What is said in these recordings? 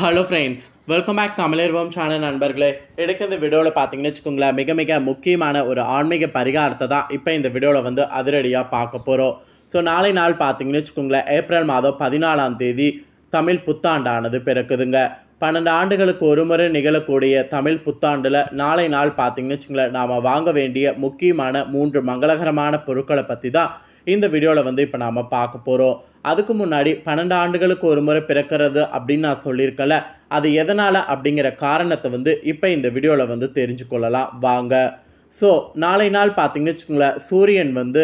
Hello friends welcome back Tamizharvam channel நண்பர்களே. எடுக்க இந்த வீடியோவில் பார்த்தீங்கன்னு வச்சுக்கோங்களேன் மிக மிக முக்கியமான ஒரு ஆன்மீக பரிகாரத்தை தான் இப்போ இந்த வீடியோவில் வந்து அதிரடியாக பார்க்க போகிறோம் ஸோ நாளை நாள் பார்த்தீங்கன்னு வச்சுக்கோங்களேன் ஏப்ரல் மாதம் பதினாலாம் தேதி தமிழ் புத்தாண்டானது பிறக்குதுங்க. பன்னெண்டு ஆண்டுகளுக்கு ஒரு முறை நிகழக்கூடிய தமிழ் புத்தாண்டில் நாளை நாள் பார்த்தீங்கன்னு வச்சுக்கோங்களேன் நாம் வாங்க வேண்டிய முக்கியமான மூன்று மங்களகரமான பொருட்களை பற்றி தான் இந்த வீடியோவில் வந்து இப்போ நாம் பார்க்க போகிறோம் அதுக்கு முன்னாடி பன்னெண்டு ஆண்டுகளுக்கு ஒரு முறை பிறக்கிறது அப்படின்னு நான் சொல்லியிருக்கல அது எதனால் அப்படிங்கிற காரணத்தை வந்து இப்போ இந்த வீடியோவில் வந்து தெரிஞ்சுக்கொள்ளலாம். வாங்க. ஸோ நாளை நாள் பார்த்தீங்கன்னு வச்சுக்கோங்களேன் சூரியன் வந்து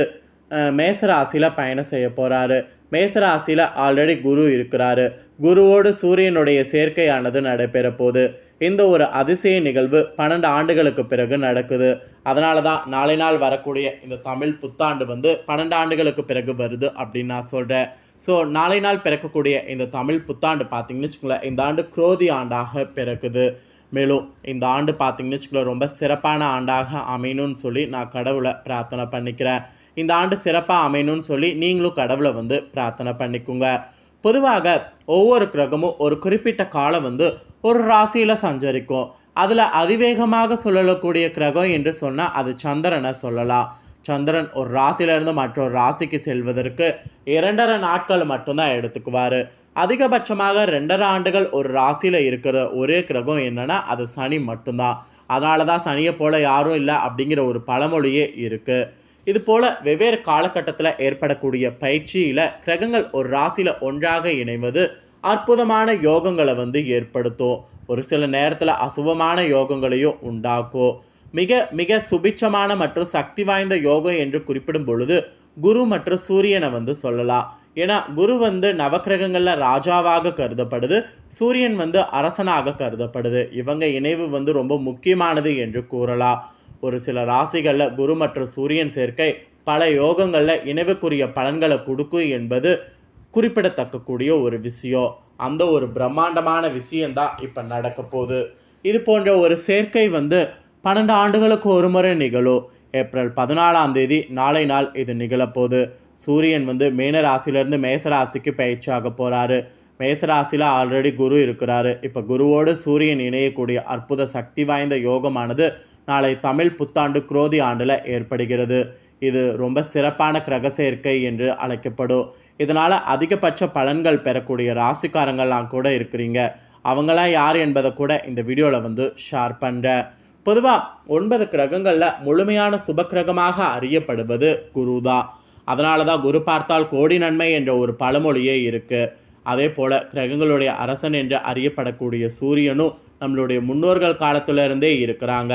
மேசராசியில் பயணம் செய்ய போகிறாரு மேசராசியில் ஆல்ரெடி குரு இருக்கிறாரு. குருவோடு சூரியனுடைய சேர்க்கையானது நடைபெற போகுது. இந்த ஒரு அதிசய நிகழ்வு பன்னெண்டு ஆண்டுகளுக்கு பிறகு நடக்குது. அதனால தான் நாளை நாள் வரக்கூடிய இந்த தமிழ் புத்தாண்டு வந்து பன்னெண்டு ஆண்டுகளுக்கு பிறகு வருது அப்படின்னு நான் சொல்கிறேன் ஸோ நாளை நாள் பிறக்கக்கூடிய இந்த தமிழ் புத்தாண்டு பார்த்தீங்கன்னு வச்சுக்கோங்களேன் இந்த ஆண்டு குரோதி ஆண்டாக பிறக்குது. மேலும் இந்த ஆண்டு பார்த்திங்கன்னு வச்சுக்கோங்களேன் ரொம்ப சிறப்பான ஆண்டாக அமையணும்னு சொல்லி நான் கடவுளை பிரார்த்தனை பண்ணிக்கிறேன். இந்த ஆண்டு சிறப்பாக அமையணும்னு சொல்லி நீங்களும் கடவுளை வந்து பிரார்த்தனை பண்ணிக்கோங்க. பொதுவாக ஒவ்வொரு கிரகமும் ஒரு குறிப்பிட்ட காலம் வந்து ஒரு ராசியில் சஞ்சரிக்கும். அதில் அதிவேகமாக சொல்லக்கூடிய கிரகம் என்று சொன்னால் அது சந்திரனை சொல்லலாம். சந்திரன் ஒரு ராசியிலிருந்து மற்றொரு ராசிக்கு செல்வதற்கு இரண்டரை நாட்கள் மட்டும்தான் எடுத்துக்குவார். அதிகபட்சமாக ரெண்டரை ஆண்டுகள் ஒரு ராசியில் இருக்கிற ஒரே கிரகம் என்னென்னா அது சனி மட்டும்தான். அதனால தான் சனியை போல் யாரும் இல்லை அப்படிங்கிற ஒரு பழமொழியே இருக்குது இது போல் வெவ்வேறு காலகட்டத்தில் ஏற்படக்கூடிய பயிற்சியில் கிரகங்கள் ஒரு ராசியில் ஒன்றாக இணைவது அற்புதமான யோகங்களை வந்து ஏற்படுத்தும். ஒரு சில நேரத்தில் அசுபமான யோகங்களையும் உண்டாக்கும். மிக மிக சுபிட்சமான மற்றும் சக்தி வாய்ந்த யோகம் என்று குறிப்பிடும் பொழுது குரு மற்றும் சூரியனை வந்து சொல்லலாம். ஏன்னா குரு வந்து நவக்கிரகங்களில் ராஜாவாக கருதப்படுது சூரியன் வந்து அரசனாக கருதப்படுது. இவங்க இணைவு வந்து ரொம்ப முக்கியமானது என்று கூறலாம். ஒரு சில ராசிகளில் குரு மற்றும் சூரியன் சேர்க்கை பல யோகங்களில் இணைவுக்குரிய பலன்களை கொடுக்கும் என்பது குறிப்பிடத்தக்கக்கூடிய ஒரு விஷயம். அந்த ஒரு பிரம்மாண்டமான விஷயந்தான் இப்போ நடக்க போகுது இது போன்ற ஒரு சேர்க்கை வந்து பன்னெண்டு ஆண்டுகளுக்கு ஒரு முறை நிகழும். ஏப்ரல் பதினாலாம் தேதி நாளை நாள் இது நிகழப்போகுது. சூரியன் வந்து மேன ராசியிலேருந்து மேசராசிக்கு பயிற்சியாக போகிறாரு மேசராசியில் ஆல்ரெடி குரு இருக்கிறாரு. இப்போ குருவோடு சூரியன் இணையக்கூடிய அற்புத சக்தி வாய்ந்த யோகமானது நாளை தமிழ் புத்தாண்டு குரோதி ஆண்டில் ஏற்படுகிறது. இது ரொம்ப சிறப்பான கிரக சேர்க்கை என்று அழைக்கப்படும். இதனால் அதிகபட்ச பலன்கள் பெறக்கூடிய ராசிக்காரங்கள்லாம் கூட இருக்கிறீங்க. அவங்களாம் யார் என்பதை கூட இந்த வீடியோவில் வந்து ஷேர் பண்ணுறேன் பொதுவாக ஒன்பது கிரகங்களில் முழுமையான சுபக்கிரகமாக அறியப்படுவது குரு தான் அதனால தான் குரு பார்த்தால் கோடி நன்மை என்ற ஒரு பழமொழியே இருக்குது அதே போல் கிரகங்களுடைய அரசன் என்று அறியப்படக்கூடிய சூரியனும் நம்மளுடைய முன்னோர்கள் காலத்திலிருந்தே இருக்கிறாங்க.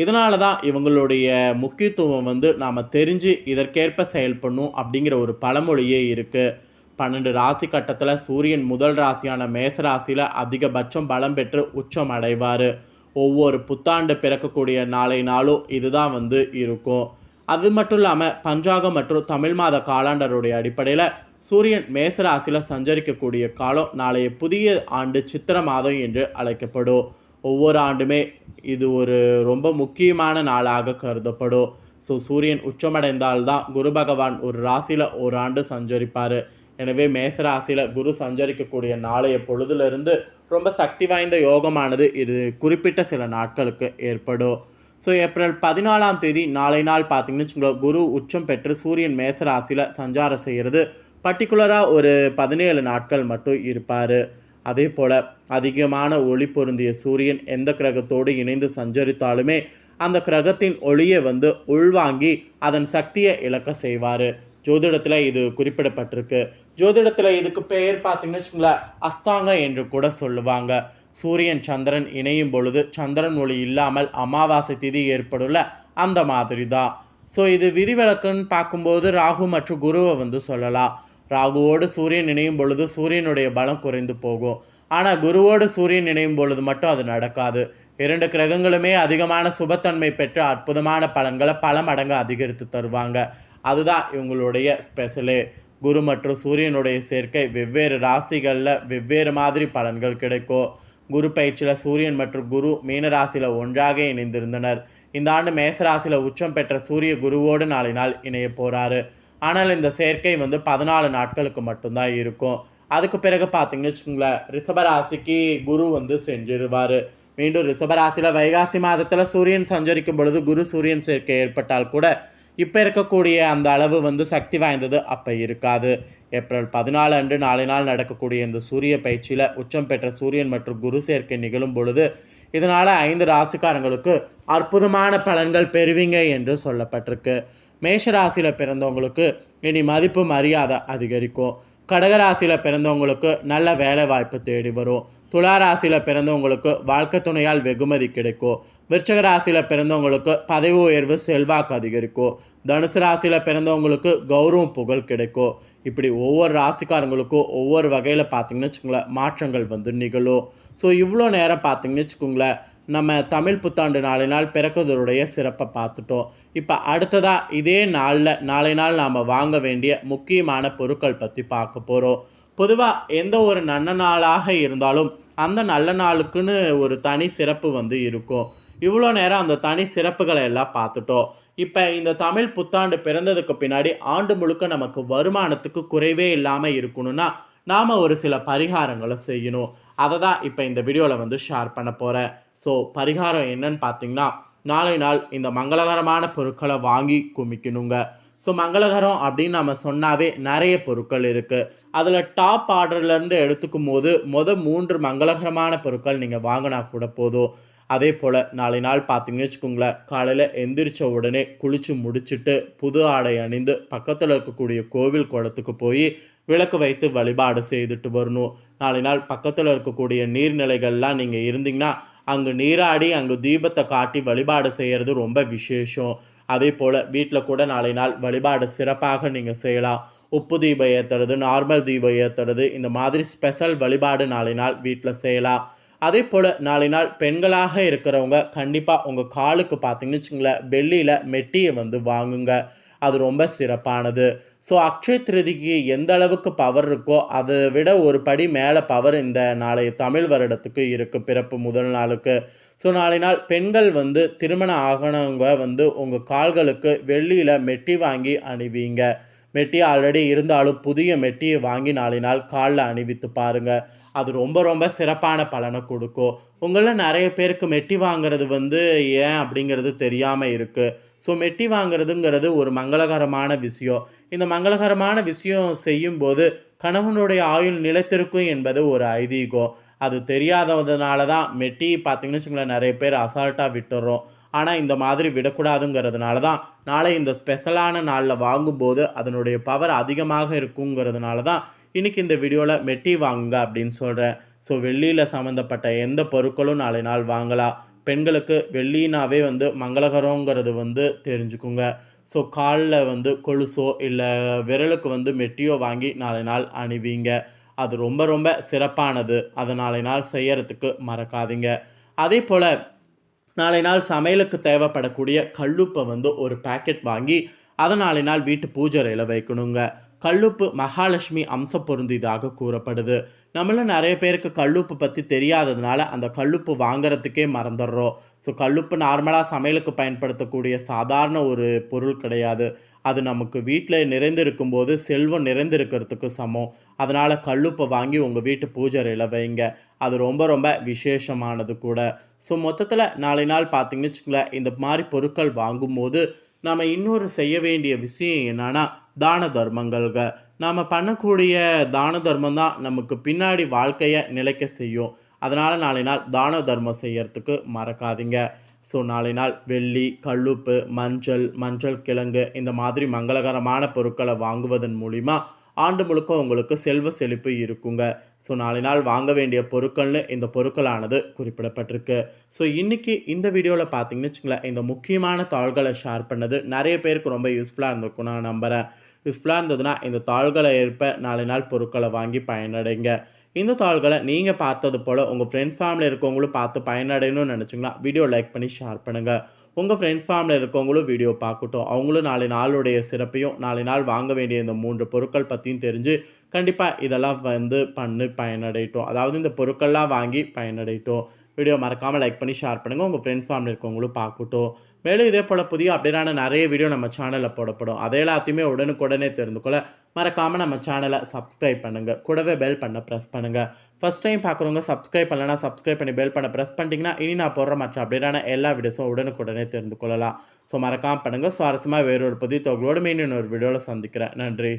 இதனால தான் இவங்களுடைய முக்கியத்துவம் வந்து நாம் தெரிஞ்சு இதற்கேற்ப செயல்படணும் அப்படிங்கிற ஒரு பழமொழியே இருக்குது பன்னெண்டு ராசி கட்டத்தில் சூரியன் முதல் ராசியான மேச ராசியில் அதிகபட்சம் பலம் பெற்று உச்சம் அடைவார். ஒவ்வொரு புத்தாண்டு பிறக்கக்கூடிய நாளை நாளும் இதுதான் வந்து இருக்கும். அது மட்டும் இல்லாமல் பஞ்சாகம் மற்றும் தமிழ் மாத காலாண்டருடைய அடிப்படையில் சூரியன் மேசராசியில் சஞ்சரிக்கக்கூடிய காலம் நாளைய புதிய ஆண்டு சித்திர மாதம் என்று அழைக்கப்படும். ஒவ்வொரு ஆண்டுமே இது ஒரு ரொம்ப முக்கியமான நாளாக கருதப்படும். ஸோ சூரியன் உச்சமடைந்தால்தான் குரு பகவான் ஒரு ராசியில் ஒரு ஆண்டு சஞ்சரிப்பார். எனவே மேசராசியில் குரு சஞ்சரிக்கக்கூடிய நாளைய பொழுதுலேருந்து ரொம்ப சக்தி வாய்ந்த யோகமானது இது குறிப்பிட்ட சில நாட்களுக்கு ஏற்படும். ஸோ ஏப்ரல் பதினாலாம் தேதி நாளை நாள் பார்த்தீங்கன்னு வச்சுக்கோங்களேன் குரு உச்சம் பெற்று சூரியன் மேச ராசியில் சஞ்சாரம் செய்கிறது பர்டிகுலராக ஒரு பதினேழு நாட்கள் மட்டும் இருப்பார். அதே போல் அதிகமான ஒளி பொருந்திய சூரியன் எந்த கிரகத்தோடு இணைந்து சஞ்சரித்தாலுமே அந்த கிரகத்தின் ஒளியை வந்து உள்வாங்கி அதன் சக்தியை இழக்க செய்வார். ஜோதிடத்தில் இது குறிப்பிடப்பட்டிருக்கு. ஜோதிடத்தில் இதுக்கு பெயர் பார்த்தீங்கன்னு வச்சுங்களேன் அஸ்தாங்க என்று கூட சொல்லுவாங்க. சூரியன் சந்திரன் இணையும் பொழுது சந்திரன் ஒளி இல்லாமல் அமாவாசை திதி ஏற்படும்ல அந்த மாதிரி தான் ஸோ இது விதிவிலக்குன்னு பார்க்கும்போது ராகு மற்றும் குருவை வந்து சொல்லலாம். ராகுவோடு சூரியன் இணையும் பொழுது சூரியனுடைய பலம் குறைந்து போகும். ஆனால் குருவோடு சூரியன் இணையும் பொழுது மட்டும் அது நடக்காது. இரண்டு கிரகங்களுமே அதிகமான சுபத்தன்மை பெற்று அற்புதமான பலன்களை பல மடங்கு அதிகரித்து தருவாங்க. அதுதான் இவங்களுடைய ஸ்பெஷலு குரு மற்றும் சூரியனுடைய சேர்க்கை வெவ்வேறு ராசிகளில் வெவ்வேறு மாதிரி பலன்கள் கிடைக்கும். குரு பயிற்சியில் சூரியன் மற்றும் குரு மீன ராசியில் ஒன்றாக இணைந்திருந்தனர். இந்த ஆண்டு மேச ராசியில் உச்சம் பெற்ற சூரிய குருவோடு நாளை நாள் இணைய போகிறாரு ஆனால் இந்த சேர்க்கை வந்து பதினாலு நாட்களுக்கு மட்டும்தான் இருக்கும். அதுக்கு பிறகு பார்த்தீங்கன்னு வச்சுக்கோங்களேன் ரிஷபராசிக்கு குரு வந்து செஞ்சிருவார் மீண்டும் ரிஷபராசியில் வைகாசி மாதத்தில் சூரியன் சஞ்சரிக்கும் பொழுது குரு சூரியன் சேர்க்கை ஏற்பட்டால் கூட இப்போ இருக்கக்கூடிய அந்த அளவு வந்து சக்தி வாய்ந்தது அப்போ இருக்காது. ஏப்ரல் பதினாலு அன்று நாளை நாள் நடக்கக்கூடிய இந்த சூரிய பயிற்சியில் உச்சம் பெற்ற சூரியன் மற்றும் குரு சேர்க்கை நிகழும் பொழுது இதனால் ஐந்து ராசிக்காரங்களுக்கு அற்புதமான பலன்கள் பெறுவீங்க என்று சொல்லப்பட்டிருக்கு. மேஷ ராசியில் பிறந்தவங்களுக்கு இனி மதிப்பு மரியாதை அதிகரிக்கும். கடகராசியில் பிறந்தவங்களுக்கு நல்ல வேலை வாய்ப்பு தேடி வரும். துளாராசியில் பிறந்தவங்களுக்கு வாழ்க்கை துணையால் வெகுமதி கிடைக்கும். விருச்சக ராசியில் பிறந்தவங்களுக்கு பதவி உயர்வு செல்வாக்கு அதிகரிக்கும். தனுசு ராசியில் பிறந்தவங்களுக்கு கௌரவம் புகழ் கிடைக்கும். இப்படி ஒவ்வொரு ராசிக்காரங்களுக்கும் ஒவ்வொரு வகையில் பார்த்தீங்கன்னு வச்சுக்கோங்களேன் மாற்றங்கள் வந்து நிகழும். ஸோ இவ்வளோ நேரம் பார்த்தீங்கன்னு வச்சுக்கோங்களேன் நம்ம தமிழ் புத்தாண்டு நாளை நாள் பிறக்குதலுடைய சிறப்பை பார்த்துட்டோம். இப்போ அடுத்ததாக இதே நாளில் நாளை நாள் நாம் வாங்க வேண்டிய முக்கியமான பொருட்கள் பற்றி பார்க்க போகிறோம் பொதுவாக எந்த ஒரு நல்ல நாளாக இருந்தாலும் அந்த நல்ல நாளுக்குன்னு ஒரு தனி சிறப்பு வந்து இருக்கும். இவ்வளோ நேரம் அந்த தனி சிறப்புகளை எல்லாம் பார்த்துட்டோம். இப்போ இந்த தமிழ் புத்தாண்டு பிறந்ததுக்கு பின்னாடி ஆண்டு முழுக்க நமக்கு வருமானத்துக்கு குறைவே இல்லாமல் இருக்கணும்னா நாம் ஒரு சில பரிகாரங்களை செய்யணும். அதை தான் இப்போ இந்த வீடியோவில் வந்து ஷேர் பண்ண போகிறேன் ஸோ பரிகாரம் என்னன்னு பார்த்தீங்கன்னா நாளை நாள் இந்த மங்களகரமான பொருட்களை வாங்கி குமிக்கணுங்க. ஸோ மங்களகரம் அப்படின்னு நம்ம சொன்னாவே நிறைய பொருட்கள் இருக்குது அதில் டாப் ஆர்டர்லேருந்து எடுத்துக்கும் போது மொதல் மூன்று மங்களகரமான பொருட்கள் நீங்கள் வாங்கினா கூட போதும். அதே போல் நாளை நாள் பார்த்தீங்கன்னு வச்சுக்கோங்களேன் காலையில் எந்திரிச்ச உடனே குளித்து முடிச்சுட்டு புது ஆடை அணிந்து பக்கத்தில் இருக்கக்கூடிய கோவில் குளத்துக்கு போய் விளக்கு வைத்து வழிபாடு செய்துட்டு வரணும். நாளை நாள் பக்கத்தில் இருக்கக்கூடிய நீர்நிலைகள்லாம் நீங்கள் இருந்தீங்கன்னா அங்கே நீராடி அங்கே தீபத்தை காட்டி வழிபாடு செய்கிறது ரொம்ப விசேஷம். அதே போல் வீட்டில் கூட நாளை நாள் வழிபாடு சிறப்பாக நீங்கள் செய்யலாம். உப்பு தீபம் ஏற்றுறது நார்மல் தீபம் ஏற்றுறது இந்த மாதிரி ஸ்பெஷல் வழிபாடு நாளை நாள் வீட்டில் செய்யலாம். அதே போல் நாளை நாள் பெண்களாக இருக்கிறவங்க கண்டிப்பாக உங்கள் காலுக்கு பார்த்தீங்கன்னு வச்சுங்களேன் வெள்ளியில் மெட்டியை வந்து வாங்குங்க. அது ரொம்ப சிறப்பானது. ஸோ அக்ஷய திருதிக்கு எந்த அளவுக்கு பவர் இருக்கோ அதை விட ஒரு படி மேலே பவர் இந்த நாளைய தமிழ் வருடத்துக்கு இருக்குது பிறப்பு முதல் நாளுக்கு. ஸோ நாளை நாள் பெண்கள் வந்து திருமணம் ஆகணவங்க வந்து உங்கள் கால்களுக்கு வெள்ளியில் மெட்டி வாங்கி அணிவிங்க. மெட்டி ஆல்ரெடி இருந்தாலும் புதிய மெட்டியை வாங்கி நாளை நாள் காலில் அணிவித்து பாருங்கள் அது ரொம்ப ரொம்ப சிறப்பான பலனை கொடுக்கும். உங்களில் நிறைய பேருக்கு மெட்டி வாங்குறது வந்து ஏன் அப்படிங்கிறது தெரியாமல் இருக்குது ஸோ மெட்டி வாங்குறதுங்கிறது ஒரு மங்களகரமான விஷயம். இந்த மங்களகரமான விஷயம் செய்யும்போது கணவனுடைய ஆயுள் நிலைத்திருக்கும் என்பது ஒரு ஐதீகம். அது தெரியாததுனால தான் மெட்டி பார்த்தீங்கன்னு வச்சுங்களேன் நிறைய பேர் அசால்ட்டாக விட்டுறோம். ஆனால் இந்த மாதிரி விடக்கூடாதுங்கிறதுனால தான் நாளை இந்த ஸ்பெஷலான நாளில் வாங்கும்போது அதனுடைய பவர் அதிகமாக இருக்குங்கிறதுனால தான் இன்றைக்கி இந்த வீடியோவில் மெட்டி வாங்குங்க அப்படின்னு சொல்கிறேன் ஸோ வெள்ளியில் சம்மந்தப்பட்ட எந்த பொருட்களும் நாளை நாள் வாங்கலாம். பெண்களுக்கு வெள்ளினாவே வந்து மங்களகரங்கிறது வந்து தெரிஞ்சுக்குங்க. ஸோ காலில் வந்து கொலுசோ இல்லை விரலுக்கு வந்து மெட்டியோ வாங்கி நாளை நாள் அணிவீங்க. அது ரொம்ப ரொம்ப சிறப்பானது. அதை நாளை நாள் செய்யறதுக்கு மறக்காதீங்க. அதே போல் நாளை நாள் சமையலுக்கு தேவைப்படக்கூடிய கல்லுப்பை வந்து ஒரு பேக்கெட் வாங்கி அதை நாளை நாள் வீட்டு பூஜரையில் வைக்கணுங்க. கல்லுப்பு மகாலட்சுமி அம்ச பொருந்தியதாக கூறப்படுது. நம்மள நிறைய பேருக்கு கல்லுப்பு பற்றி தெரியாததுனால அந்த கல்லுப்பு வாங்குறதுக்கே மறந்துடுறோம். ஸோ கல்லுப்பு நார்மலாக சமையலுக்கு பயன்படுத்தக்கூடிய சாதாரண ஒரு பொருள் கிடையாது. அது நமக்கு வீட்டில் நிறைந்திருக்கும் போது செல்வம் நிறைந்திருக்கிறதுக்கு சமம். அதனால் கல்லுப்பை வாங்கி உங்கள் வீட்டு பூஜைறையில் வைங்க. அது ரொம்ப ரொம்ப விசேஷமானது கூட. ஸோ மொத்தத்தில் நாளை நாள் பார்த்தீங்கன்னு வச்சுக்கோங்களேன் இந்த மாதிரி பொருட்கள் வாங்கும்போது நம்ம இன்னொரு செய்ய வேண்டிய விஷயம் என்னென்னா தான தர்மங்கள்க. நாம் பண்ணக்கூடிய தான தர்மம் தான் நமக்கு பின்னாடி வாழ்க்கையை நிலைக்க செய்யும். அதனால் நாளை நாள் தான தர்மம் செய்யறதுக்கு மறக்காதீங்க. ஸோ நாளை நாள் வெள்ளி கல்லுப்பு மஞ்சள் மஞ்சள் கிழங்கு இந்த மாதிரி மங்களகரமான பொருட்களை வாங்குவதன் மூலிமா ஆண்டு முழுக்க உங்களுக்கு செல்வ செழிப்பு இருக்குங்க. ஸோ நாளை நாள் வாங்க வேண்டிய பொருட்கள்னு இந்த பொருட்களானது குறிப்பிடப்பட்டிருக்கு. ஸோ இன்றைக்கி இந்த வீடியோவில் பார்த்தீங்கன்னு வச்சுங்களேன் இந்த முக்கியமான தாள்களை ஷேர் பண்ணது நிறைய பேருக்கு ரொம்ப யூஸ்ஃபுல்லாக இருந்திருக்கும் நான் நம்புகிறேன் யூஸ்ஃபுல்லாக இருந்ததுன்னா இந்த தாள்களை ஏற்ப நாளை நாள் பொருட்களை வாங்கி பயனடைங்க. இந்த தாள்களை நீங்கள் பார்த்தது போல் உங்கள் ஃப்ரெண்ட்ஸ் ஃபேமிலி இருக்கவங்களும் பார்த்து பயனடையணும்னு நினச்சிங்கன்னா வீடியோ லைக் பண்ணி ஷேர் பண்ணுங்கள் உங்கள் ஃப்ரெண்ட்ஸ் ஃபேமிலி இருக்கவங்களும் வீடியோ பார்க்கட்டும். அவங்களும் நாளை நாளுடைய சிறப்பையும் நாளை நாள் வாங்க வேண்டிய இந்த மூன்று பொருட்கள் பற்றியும் தெரிஞ்சு கண்டிப்பாக இதெல்லாம் வந்து பண்ணி பயனடையட்டும். அதாவது இந்த பொருட்கள்லாம் வாங்கி பயனடையட்டும். வீடியோ மறக்காமல் லைக் பண்ணி ஷேர் பண்ணுங்கள் உங்கள் ஃப்ரெண்ட்ஸ் ஃபேமிலி இருக்கவங்களும் பார்க்கட்டும். மேலும் இதே போல் புதிய அப்டேட்டான நிறைய வீடியோ நம்ம சேனலில் போடப்படும். அதை எல்லாத்தையுமே உடனுக்குடனே தெரிந்து கொள்ள மறக்காமல் நம்ம சேனலை சப்ஸ்கிரைப் பண்ணுங்கள் கூடவே பெல் பண்ண ப்ரெஸ் பண்ணுங்கள் ஃபஸ்ட் டைம் பார்க்குறவங்க சப்ஸ்கிரைப் பண்ணலன்னா சப்ஸ்கிரைப் பண்ணி பெல் பண்ண ப்ரெஸ் பண்ணிட்டீங்கன்னா இனி நான் போடுற மற்ற அப்டேட்டான எல்லா வீடியோஸும் உடனுக்குடனே தெரிந்து கொள்ளலாம். ஸோ மறக்காமல் பண்ணுங்கள் சுவாரஸ்யமாக வேறொரு புதிய தொகையோடு மீன் இன்னொரு வீடியோவில் சந்திக்கிறேன். நன்றி.